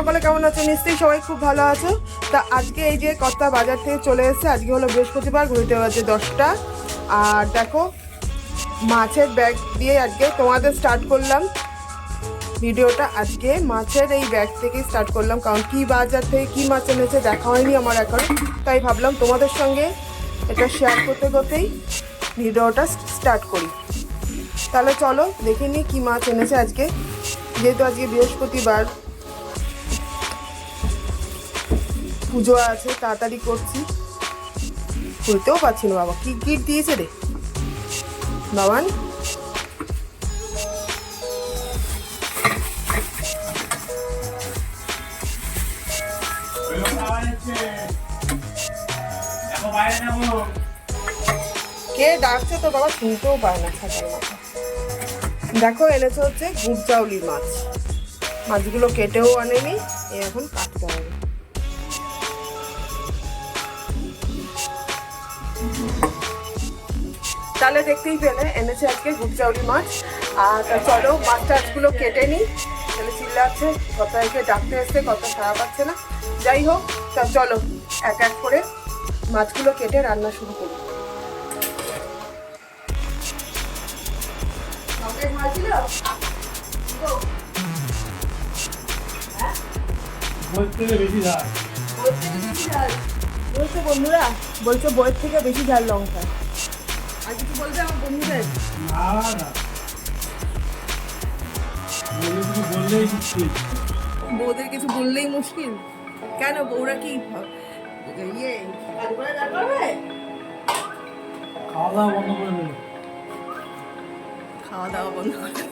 সকলে কেমন আছো? নিশ্চয়ই সবাই খুব ভালো আছো। তা আজকে এই যে কর্তা বাজার থেকে চলে এসেছে, আজকে হলো বৃহস্পতিবার ঘুরতে বাজে দশটা। আর দেখো, মাছের ব্যাগ দিয়ে আজকে তোমাদের স্টার্ট করলাম। ভিডিওটা আজকে মাছের এই ব্যাগ থেকে স্টার্ট করলাম, কারণ কি বাজার থেকে কি মাছ এনেছে দেখা হয়নি আমার এখন। তাই ভাবলাম তোমাদের সঙ্গে এটা শেয়ার করতে করতেই ভিডিওটা স্টার্ট করি। তাহলে চলো দেখে নিই কী মাছ এনেছে আজকে। যেহেতু আজকে বৃহস্পতিবার পুজো আছে, তাড়াতাড়ি করছি। খুলতেও পারছি না বাবা, কি গিট দিয়েছে রে? বাবান কে ডাকছে তো বাবা শুনতেও পায় না দেখো, এনেছে হচ্ছে গুড়চাউলি মাছ। মাছগুলো কেটেও আনেনি এখন কাটতে হবে। তাহলে দেখতেই পেলে এনেছে আজকে গুড়চাউলি মাছ। আর চলো মাছ টাছগুলো কেটে নিই। তাহলে চিল্লাচ্ছে কত একে ডাকতে আসছে কত খারাপ পাচ্ছে না। যাই হোক তা চলো এক এক করে মাছগুলো কেটে রান্না শুরু করি। ধার বলছে বন্ধুরা বলছে বইয়ের থেকে বেশি ঝাল লঙ্কা। আর কিছু বলবে আমার না না কিছু বললেই মুশকিল বউদের কিছু বললেই মুশকিল। কেন বউরা কি ইয়ে খাওয়া দাওয়া বন্ধ করে খাওয়া দাওয়া বন্ধ করে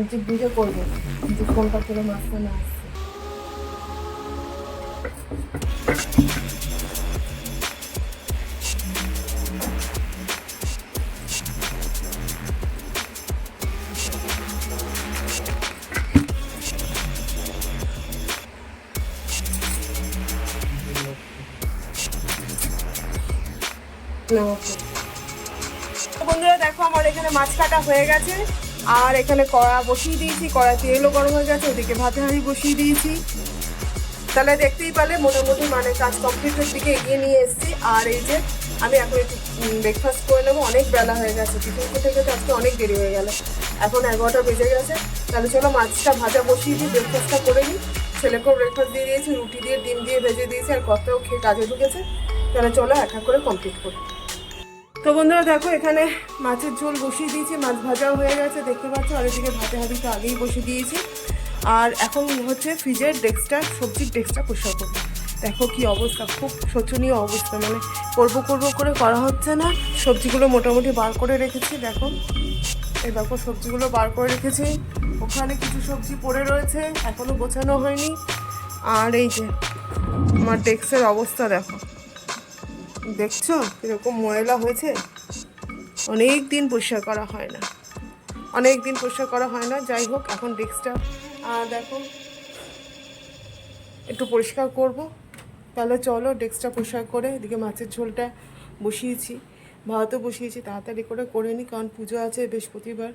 বুঝে বুঝে করব যে কোনটা করে মাছটা না আসছে। বন্ধুরা দেখো আমার এখানে মাছ কাটা হয়ে গেছে। আর এখানে কড়া বসিয়ে দিয়েছি, কড়া তেলও গরম হয়ে গেছে, ওদিকে ভাতে হাঁড়ি বসিয়ে দিয়েছি। তাহলে দেখতেই পালে মোটামুটি মানে কাজ কমপ্লিটের দিকে এগিয়ে নিয়ে এসেছি। আর এই যে আমি এখন একটু ব্রেকফাস্ট করে নেব, অনেক বেলা হয়ে গেছে, টিফিন করতে খেতে আজকে অনেক দেরি হয়ে গেল। এখন এগারোটা বেজে গেছে। তাহলে চলো মাছটা ভাজা বসিয়ে দিই ব্রেকফাস্টটা করে নিই। ছেলেকেও ব্রেকফাস্ট দিয়ে দিয়েছি, রুটি দিয়ে, ডিম দিয়ে ভেজে দিয়েছি, আর কতও খেয়ে কাজে ঢুকেছে। তাহলে চলো এক করে কমপ্লিট করি। তো বন্ধুরা দেখো, এখানে মাছের ঝোল বসিয়ে দিয়েছি, মাছ ভাজাও হয়ে গেছে, দেখতে পাচ্ছ? আর এদিকে ভাতে হাঁড়িটা আগেই বসিয়ে দিয়েছি। আর এখন হচ্ছে ফ্রিজের ডেস্কটা, সবজির ডেস্কটা পরিষ্কার করব। দেখো কি অবস্থা, খুব শোচনীয় অবস্থা মানে করব করব করে করা হচ্ছে না। সবজিগুলো মোটামুটি বার করে রেখেছি, দেখো। এই দেখো, সবজিগুলো বার করে রেখেছি। ওখানে কিছু সবজি পড়ে রয়েছে এখনও গোছানো হয়নি। আর এই যে, আমার ডেস্কের অবস্থা দেখো। দেখছ কীরকম ময়লা হয়েছে? অনেক দিন পরিষ্কার করা হয় না। অনেক দিন পরিষ্কার করা হয় না। যাই হোক, এখন ডেস্কটা দেখো। একটু পরিষ্কার করব। তাহলে চলো ডেস্কটা পরিষ্কার করে, এদিকে মাছের ঝোলটা বসিয়েছি। ভাতও বসিয়েছি, তাড়াতাড়ি করে করে নিই কারণ পুজো আছে বৃহস্পতিবার।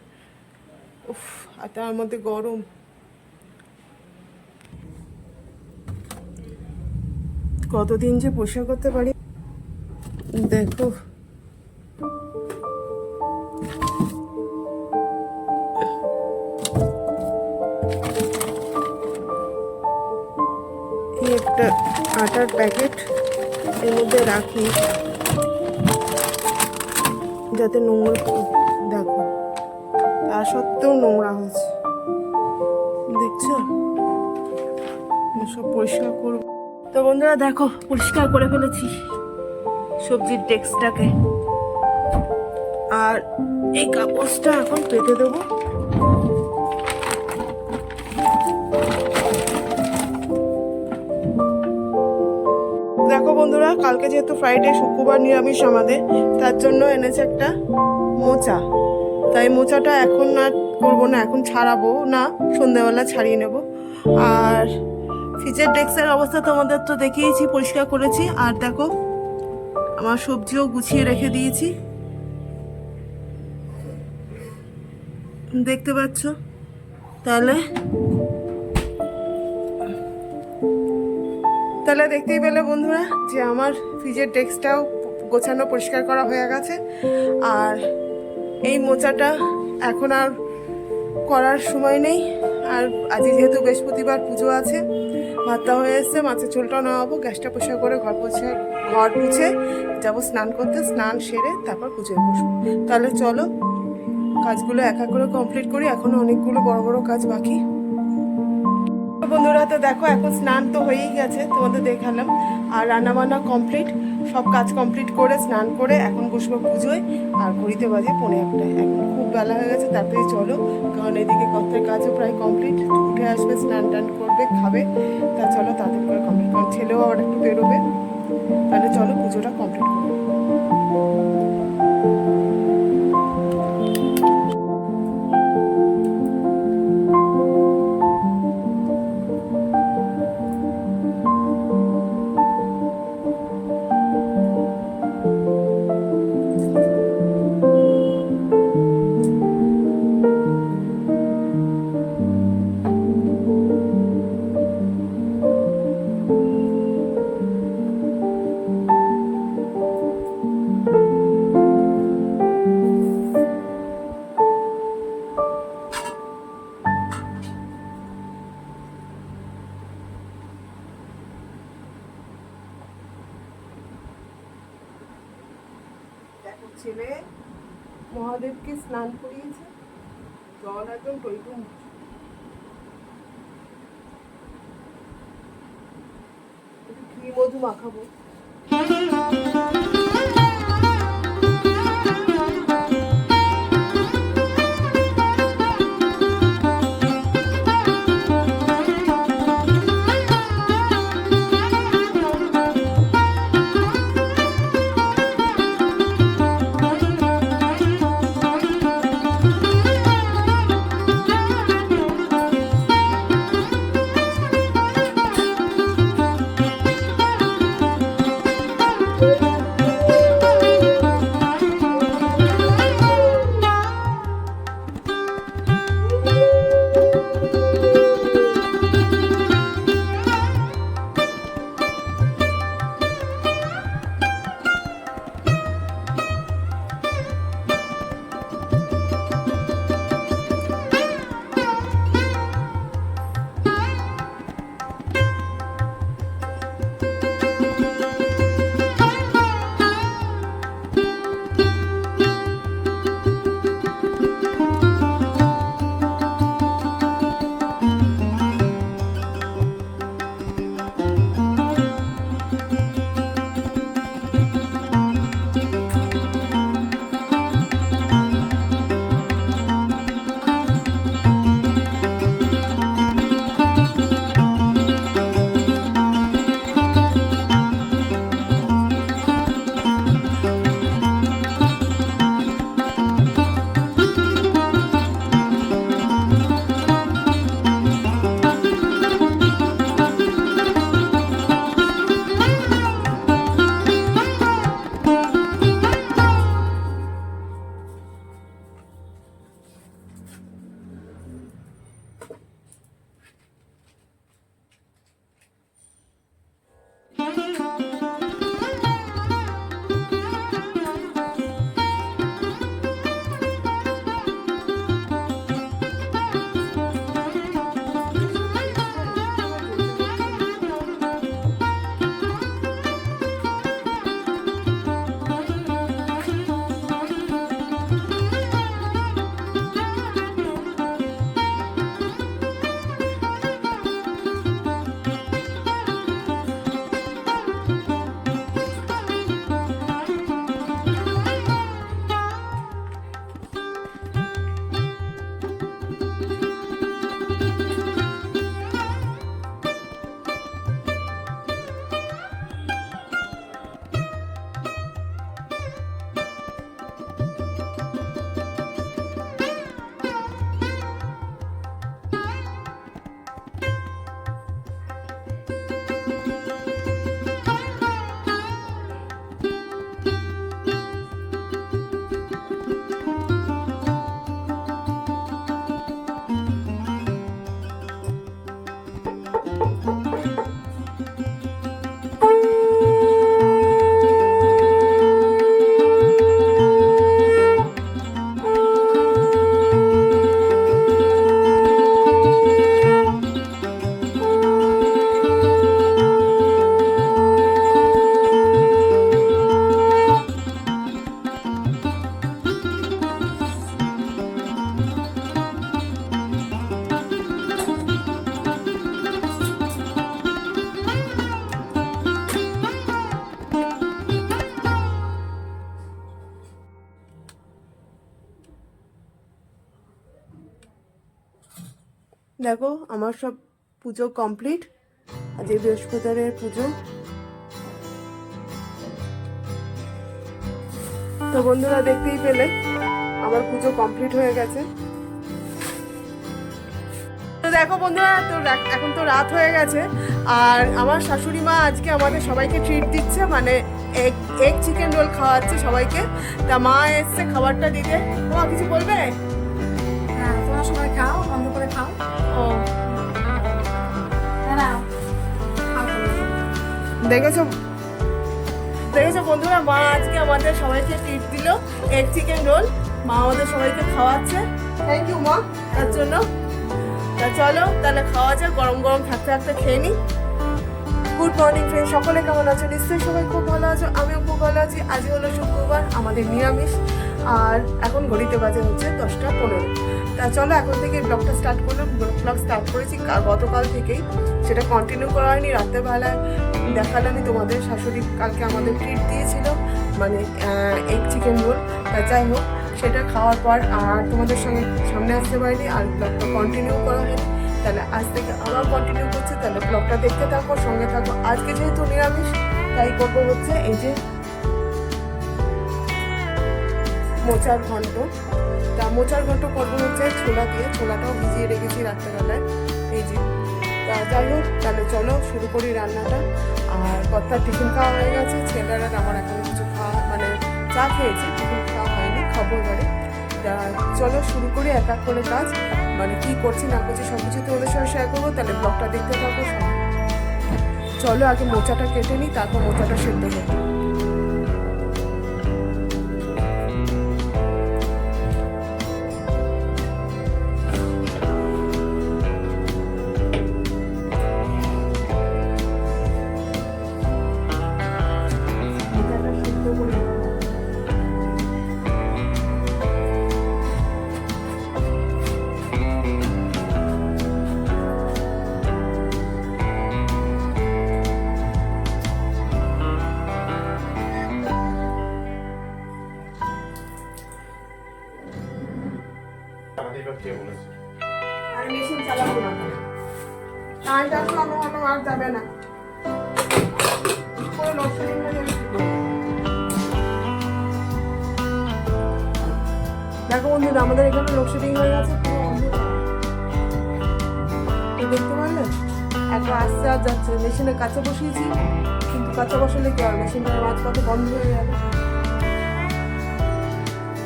উফ, আর তার মধ্যে গরম। কতদিন যে পরিষ্কার করতে পারি? দেখো। একটা আটার প্যাকেট এর মধ্যে রাখি। যাতে নোংরা দেখো, তা সত্ত্বেও নোংরা হয়েছে দেখছ? সব পরিষ্কার করব। তো বন্ধুরা, দেখো, পরিষ্কার করে ফেলেছি। সবজির ডেস্কটাকে আর এই কাগজটা এখন পেতে দেবো। দেখো বন্ধুরা, কালকে যেহেতু ফ্রাইডে শুক্রবার নিরামিষ আমাদের, তার জন্য এনেছে একটা মোচা। তাই মোচাটা এখন না করব না, এখন ছাড়াবো না, সন্ধ্যাবেলা ছাড়িয়ে নেব। আর ফ্রিজের ডেস্কের অবস্থা তোমাদের তো দেখিয়েছি, পরিষ্কার করেছি। আর দেখো আমার সবজিও গুছিয়ে রেখে দিয়েছি। দেখতে পাচ্ছ? তাহলে? তাহলে দেখতেই পেলে বন্ধুরা যে আমার ফ্রিজের ডেস্কটাও গোছানো পরিষ্কার করা হয়ে গেছে। আর এই মোচাটা এখন আর করার সময় নেই। আর আজকে যেহেতু বৃহস্পতিবার পুজো আছে ভাতটা হয়ে এসছে, মাছের ঝোলটাও নেওয়াবো গ্যাসটা পোষা করে ঘর পুছে ঘর পুছে যাব স্নান করতে, স্নান সেরে তারপর পুজোয় বসবো। তাহলে চলো, কাজগুলো এক এক করে কমপ্লিট করি, এখনও অনেকগুলো বড় বড় কাজ বাকি। বন্ধুরা, তো দেখো, এখন স্নান তো হয়েই গেছে তোমাদের দেখালাম। আর রান্না বান্না কমপ্লিট সব কাজ কমপ্লিট করে স্নান করে এখন বসবো পুজোয়। আর ঘড়িতে বাজে পনেরো একটা। এখন খুব বেলা হয়ে গেছে তাড়াতাড়ি চলো, কারণ এদিকে কর্তের কাজও প্রায় কমপ্লিট উঠে আসবে, স্নান টান করবে, খাবে। তা চলো তাদের করে কমপ্লিট কারণ ছেলেও আবার একটু বেরোবে। তাহলে চলো, পুজোটা কমপ্লিট করব দেখো ছেলে মহাদেবকে স্নান করিয়েছে? জল একদম টইটুম একটু মধু মাখাবো? দেখো, আমার সব পুজো কমপ্লিট আজ এই বৃহস্পতিবারের পুজো। তো বন্ধুরা, দেখতেই পেলে, আমার পুজো কমপ্লিট হয়ে গেছে। তো দেখো বন্ধুরা, তো এখন তো রাত হয়ে গেছে, আর আমার শাশুড়ি মা আজকে আমাদের সবাইকে ট্রিট দিচ্ছে মানে এগ এগ চিকেন রোল খাওয়াচ্ছে সবাইকে। তা মা এসছে খাবারটা দিতে। মা, কিছু বলবে? হ্যাঁ তোমরা সবাই খাও বন্ধ করে খাও। দেখেছ? দেখেছ বন্ধুরা? মা আজকে আমাদের সবাইকে ট্রিট দিল। এগ চিকেন রোল মা আমাদের সবাইকে খাওয়াচ্ছে। থ্যাংক ইউ মা। তার জন্য। তা চলো তাহলে খাওয়া যাক গরম গরম থাকতে থাকতে খেয়ে নিই গুড মর্নিং ফ্রেন্ড সকলে কেমন আছো? নিশ্চয়ই সবাই খুব ভালো আছো। আমিও খুব ভালো আছি। আজই হলো শুক্রবার আমাদের নিরামিষ। আর এখন ঘড়িতে বাজে হচ্ছে দশটা পনেরো। তা চলো, এখন থেকে ব্লগটা স্টার্ট করলাম। ব্লগ স্টার্ট করেছি গতকাল থেকেই। সেটা কন্টিনিউ করা হয়নি রাত্রেবেলায়। দেখালানি তোমাদের, শাশুড়ি কালকে আমাদের ট্রিট দিয়েছিল মানে এগ চিকেন রোল তা যাই হোক, সেটা খাওয়ার পর আর তোমাদের সঙ্গে সামনে আসতে পারিনি, আর ব্লগটা কন্টিনিউ করা হয়নি। তাহলে আজ থেকে আবার কন্টিনিউ করছে। তাহলে ব্লগটা দেখতে থাকো, সঙ্গে থাকো। আজকে যেহেতু নিরামিষ, তাই করব হচ্ছে এই যে মোচার ঘন্ট তা মোচার ঘন্ট করব হচ্ছে ছোলা দিয়ে ছোলাটাও ভিজিয়ে রেখেছি রাত্রেবেলায়। এই যে, তা যাই হোক, তাহলে চলো শুরু করি রান্নাটা। আর কর্তার টিফিন খাওয়া হয়ে গেছে, ছেলের আমার এখন কিছু খাওয়া মানে চা খেয়েছি, টিফিন খাওয়া হয়নি, খাব এবারে। তা চলো শুরু করি এক এক করে কাজ। মানে কি করছি, না করছি সব কিছু তোমাদের সঙ্গে শেয়ার করব, তাহলে ব্লগটা দেখতে থাকো চলো আগে মোচাটা কেটে নিই, তারপর মোচাটা সেদ্ধ করব।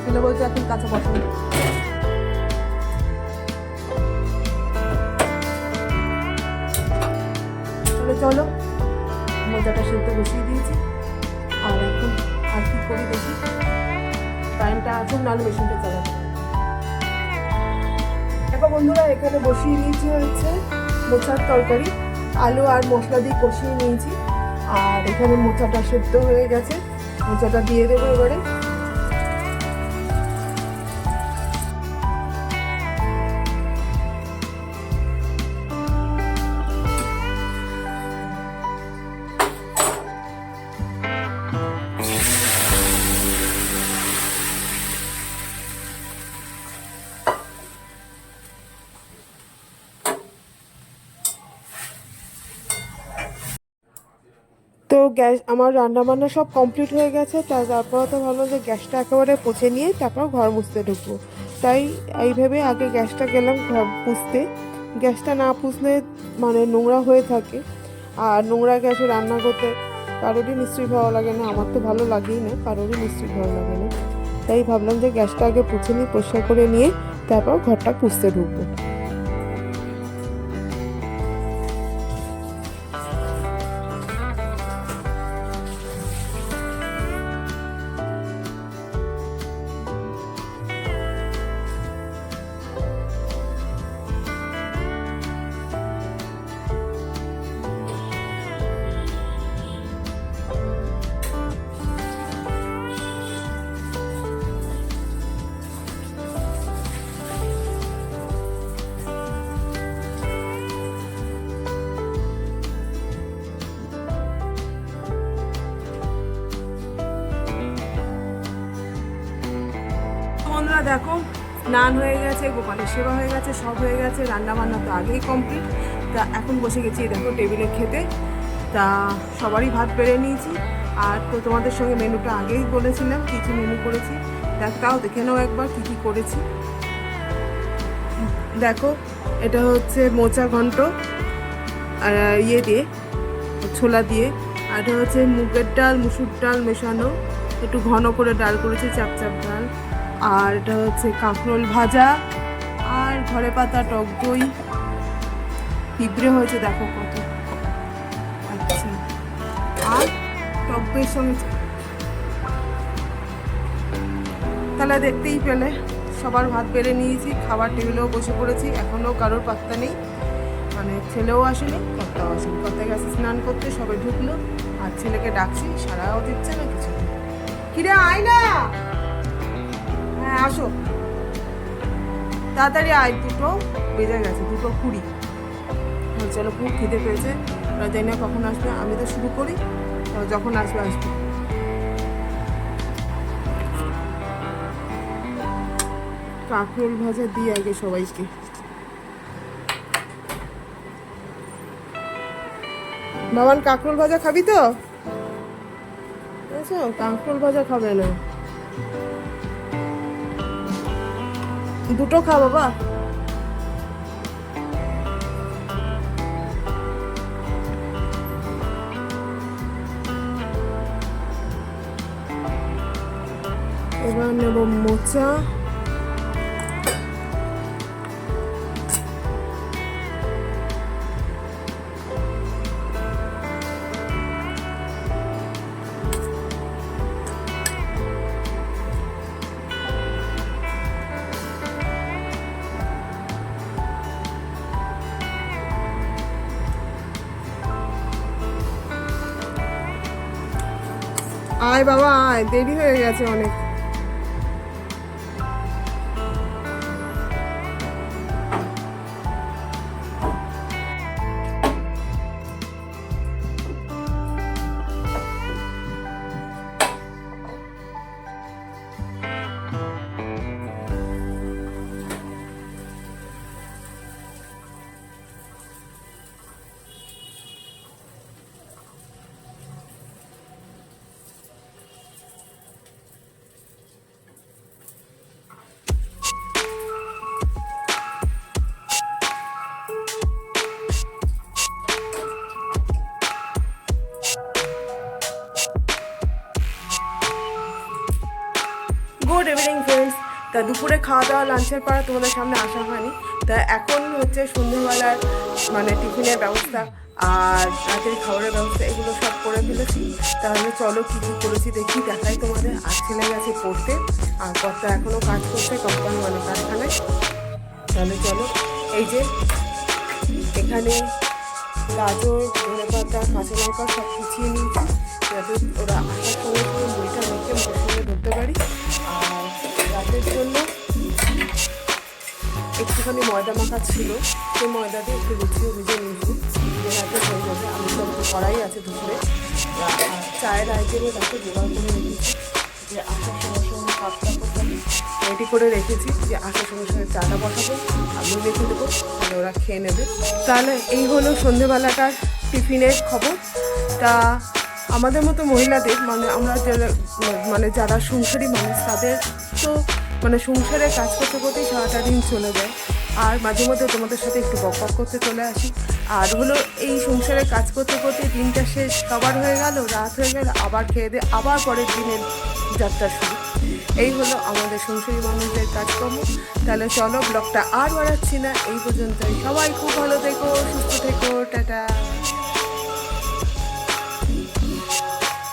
ছেলে বলছে এখন কাছে বসানো চলো, মোজাটা সেদ্ধ বসিয়ে দিয়েছি। আর এখন আর কি করি দেখি? টাইমটা আছে, নাহলে মেশিনটা চালাবো। দেখো বন্ধুরা, এখানে বসিয়ে নিয়েছি হচ্ছে মোচার তরকারি। আলু আর মশলা দিয়ে কষিয়ে নিয়েছি। আর এখানে মোচাটা সেদ্ধ হয়ে গেছে। মোচাটা দিয়ে দেবো এবারে। গ্যাস, আমার রান্না বান্না সব কমপ্লিট হয়ে গেছে। তা তারপর তো ভাবলাম যে গ্যাসটা একেবারে পুছে নিয়ে তারপর ঘর মুছতে ঢুকবো। তাই এই ভেবে আগে গ্যাসটা গেলাম ঘর পুষতে গ্যাসটা না পুষলে মানে নোংরা হয়ে থাকে। আর নোংরা গ্যাসে রান্না করতে কারোরই নিশ্চয়ই ভালো লাগে না। আমার তো ভালো লাগেই না, কারোরই নিশ্চয়ই ভালো লাগে না। তাই ভাবলাম যে গ্যাসটা আগে পুছে নিই পরিষ্কার করে নিয়ে তারপর ঘরটা পুষতে ঢুকবো। বন্ধুরা দেখো, স্নান হয়ে গেছে, গোপালের সেবা হয়ে গেছে, সব হয়ে গেছে রান্না বান্না তো আগেই কমপ্লিট তা এখন বসে গেছি, দেখো, টেবিলে খেতে। তা সবারই ভাত পেরে নিয়েছি। আর তো তোমাদের সঙ্গে মেনুটা আগেই বলেছিলাম, কী কী মেনু করেছি। দেখ, তাও দেখে নাও একবার কী কী করেছি। দেখো, এটা হচ্ছে মোচা ঘন্ট, আর ইয়ে দিয়ে, ছোলা দিয়ে। আর এটা হচ্ছে মুগের ডাল, মুসুর ডাল মেশানো। একটু ঘন করে ডাল করেছি, চাপ চাপ, ডাল। আর এটা হচ্ছে কাঁকরোল ভাজা আর ঘরে পাতা টক দই। পিঁপড়ে হয়েছে, দেখো কত। আচ্ছা। আর টক দইয়ের সঙ্গে তাহলে দেখতেই পেলে, সবার ভাত বেড়ে নিয়েছি, খাবার টেবিলেও বসে পড়েছি, এখনও কারোর পাত্তা নেই। মানে ছেলেও আসেনি, কর্তাও আসেনি। কর্তা গেছে স্নান করতে সবাই ঢুকলো, আর ছেলেকে ডাকছি, সারাও দিচ্ছে না কিছু। কিরে আয় না হ্যাঁ আসো। তাড়াতাড়ি আয়, দুটো বেজে গেছে, দুটো কুড়ি। চলো, খুব খিদে পেয়েছে। ওরা জানি না কখন আসবে, আমি তো শুরু করি যখন আসবে আসবে। কাঁকরোল ভাজা দিই আগে সবাইকে। বাবান, কাঁকরোল ভাজা খাবি তো? কাঁকরোল ভাজা খাবে না। দুটো খা বাবা। এবার নেব মোচা। বাবা দেরি হয়ে গেছে অনেক। তা দুপুরে খাওয়া দাওয়া লাঞ্চের পর তোমাদের সামনে আসা হয়নি। তা এখন হচ্ছে সন্ধ্যেবেলার মানে টিফিনের ব্যবস্থা আর রাতের খাবারের ব্যবস্থা, এগুলো সব করে ফেলেছি। তাহলে চলো কী কী করেছি দেখি, দেখাই তোমাদের। আর ছেলে গেছে পড়তে, আর কর্তা এখনও কাজ করছে কোম্পানি মানে কারখানায়। তাহলে চলো, এই যে এখানে গাজর, ধনে পাতা, কাঁচা লঙ্কা সব কুচিয়ে নিয়েছি। যাতে ওরা আসার সময় করে মুড়িটা মেখে সঙ্গে ধরতে পারি। আর রাতের জন্য একটুখানি ময়দা মাখা ছিল। সেই ময়দা দিয়ে একটু লুচিও ভেজে নিয়েছি। যে রাতে হয়ে যাবে আমি তো একটু কড়াই আছে দুপুরে। চায়ের আইটেমে তাকে জোগাড় করে রেখেছি। যে আসার সঙ্গে সঙ্গে কাপটা করতে রেডি করে রেখেছি। যে আসার সঙ্গে সঙ্গে চাটা বসাবো আমি রেখে দেবো, তাহলে ওরা খেয়ে নেবে। তাহলে এই হলো সন্ধেবেলাটার টিফিনের খবর। তা আমাদের মতো মহিলাদের মানে আমরা যারা মানে যারা সংসারী মানুষ, তাদের তো মানে সংসারে কাজ করতে করতেই সারাটা দিন চলে যায়। আর মাঝে মধ্যে তোমাদের সাথে একটু বক বক করতে চলে আসি। আর হলো এই সংসারে কাজ করতে করতে দিনটা শেষ সবার হয়ে গেল, রাত হয়ে গেল, আবার খেয়ে দিয়ে আবার পরের দিনের যাত্রা শুরু। এই হলো আমাদের সংসারী মানুষদের কাজকর্ম। তাহলে চলো ব্লগটা আর বাড়াচ্ছি না। এই পর্যন্তই। সবাই খুব ভালো থেকো, সুস্থ থেকো, টাটা।